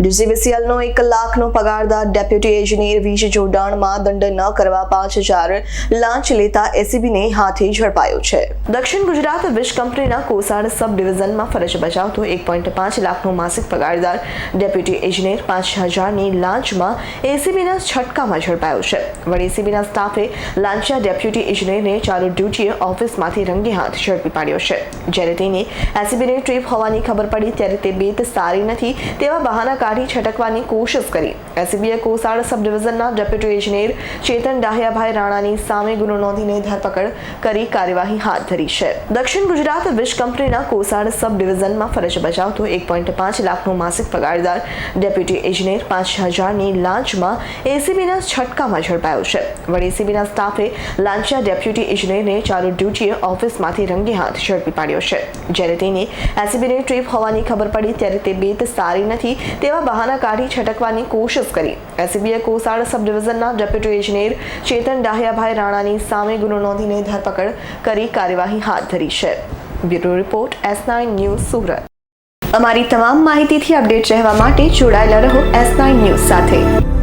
ડીસીવીસીએલનો એક લાખનો પગારદાર deputy engineer વીજ જોડાણમાં દંડ ન કરવા પાંચ હજાર લાંચ લેતા એસીબીને હાથે ઝડપાયો છે. દક્ષિણ ગુજરાત વીજ કંપનીના કોસાડ સબ ડિવિઝનમાં ફરજ બજાવતો એક પોઈન્ટ પાંચ લાખનો માસિક પગારદાર ડેપ્યુટી એન્જિનિયર પાંચ હજારની લાંચમાં એસીબીના છટકામાં ઝડપાયો છે. વળી એસીબીના સ્ટાફે લાંચિયા ડેપ્યુટી એન્જિનિયરને ચાલુ ડ્યુટીએ ઓફિસમાંથી રંગે હાથ ઝડપી પાડ્યો છે. જ્યારે તેને એસીબીની ટ્રીપ હોવાની ખબર પડી, ત્યારે તે બેત સારી નથી તેવા બહાના કાઢી છટકવાની કોશિશ કરી. એસીબીએ કોસાડ સબ ડિવિઝનના ડેપ્યુટી ઇજનેર ચેતન ડાહિયાભાઈ રાણાની સામે ગુનો નોંધીને ધરપકડ કરી કાર્યવાહી હાથ ધરી છે. દક્ષિણ ગુજરાત વિશ કંપનીના કોસાડ સબ ડિવિઝનમાં ફરજ બજાવતો એક પોઈન્ટ પાંચ લાખનો માસિક પગારદાર ડેપ્યુટી ઇજનેર પાંચ હજારની લાંચમાં એસીબીના છટકામાં ઝડપાયો છે. વળી એસીબીના સ્ટાફે લાંચિયા ડેપ્યુટી ઇજનેરને ચાલુ ડ્યુટીએ ઓફિસમાંથી રંગે હાથ ઝડપી પાડ્યો છે. જ્યારે તેને એસીબીની ટ્રીપ હોવાની ખબર પડી, ત્યારે તે બેત સારી નથી તેવા બહાના કાઢી છટકવાની કોશિશ કરી. એસીબીએ કોસાડ સબ ડેપ્યુટી ઇજનેર ચેતન ડાહિયાભાઈ રાણાની સામે ગુનો નોંધીને ધરપકડ કરી કાર્યવાહી હાથ ધરી છે. Bureau report S nine news, Surat. અમારી તમામ માહિતીથી અપડેટ રહેવા માટે જોડાયેલા રહો એસ નાઇન ન્યૂઝ સાથે.